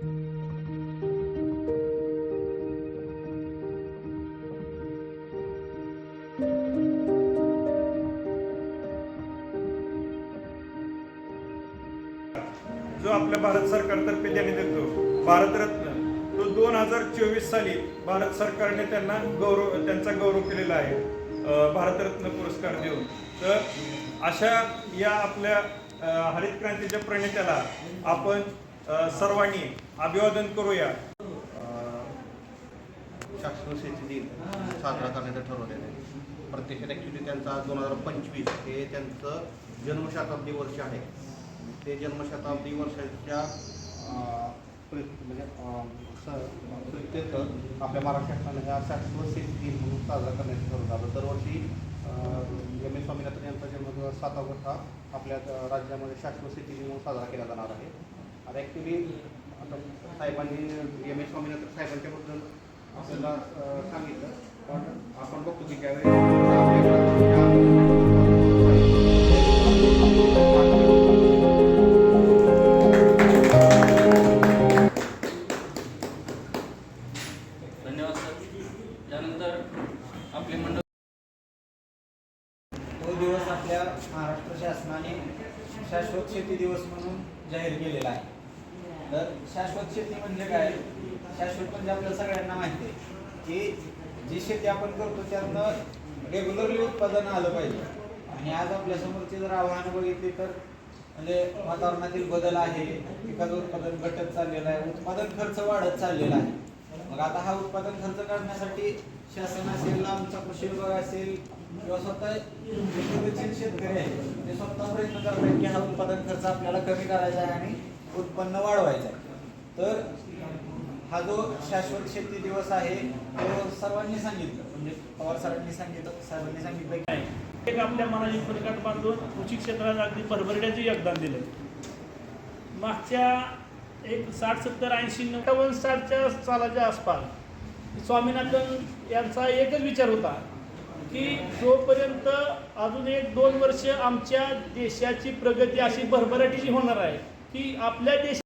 जो आपल्या भारत सरकारतर्फे त्याने देतो भारतरत्न तो दोन हजार चोवीस साली भारत सरकारने त्यांना गौरव त्यांचा गौरव केलेला आहे भारतरत्न पुरस्कार देऊन. तर अशा या आपल्या हरित क्रांतीच्या प्रणेत्याला आपण सर्वांनी अभिवादन करूया. शाश्वत शेती दिन साजरा करण्याचं ठरवलेलं आहे. प्रत्यक्षात ॲक्च्युली त्यांचा दोन हजार पंचवीस हे त्यांचं जन्मशताब्दी वर्ष आहे. ते जन्मशताब्दी वर्षाच्या म्हणजे प्रित्यर्थ आपल्या महाराष्ट्र शासनाने हा शाश्वत शेती दिन म्हणून साजरा करण्याचं ठरवलं आलं दरवर्षी एम. एस. स्वामीनाथन यांचा जन्म सात ऑगस्ट हा आपल्या राज्यामध्ये शाश्वत शेती दिन म्हणून साजरा केला जाणार आहे. आता ॲक्च्युली आता साहेबांनी एम एस स्वामीनाथन साहेबांच्या बद्दल आपल्याला सांगितलं. पण आपण बघतो की ज्यावेळेस धन्यवाद सर. त्यानंतर आपले मंडळ तो दिवस आपल्या महाराष्ट्र शासनाने शाश्वत शेती दिवस म्हणून जाहीर केलेला आहे. तर शाश्वत शेती म्हणजे काय? शाश्वत म्हणजे आपल्या सगळ्यांना माहिती आहे की जी शेती आपण करतो त्यातनं रेग्युलरली उत्पादन आलं पाहिजे. आणि आज आपल्या समोरची जर आव्हानं बघितली तर म्हणजे वातावरणातील बदल आहे पिकाचं उत्पादन घटत चाललेलं आहे उत्पादन खर्च वाढत चाललेला आहे. मग आता हा उत्पादन खर्च काढण्यासाठी शासन असेल आमचा कृषी विभाग असेल किंवा स्वतः शेतकरी आहे ते स्वतः प्रयत्न करतात की हा उत्पादन खर्च आपल्याला कमी करायचा आहे आणि उत्पन्न वाढवायचं आहे. तर हा जो शाश्वत शेती दिवस आहे तो सर्वांनी सांगितलं. म्हणजे पवार सरांनी सांगितलं साहेबांनी सांगितलं काय एक आपल्या मनाची परिकाठ बांधून कृषी क्षेत्रात अगदी परभरण्याचे योगदान दिलं मागच्या एक साठ सत्तर ऐंशी नव्वद साठच्या सालाच्या आसपास स्वामीनाथन यांचा एकच विचार होता की जोपर्यंत अजून एक दोन वर्ष आमच्या देशाची प्रगती अशी भरभराटीची होणार आहे की आपल्या देश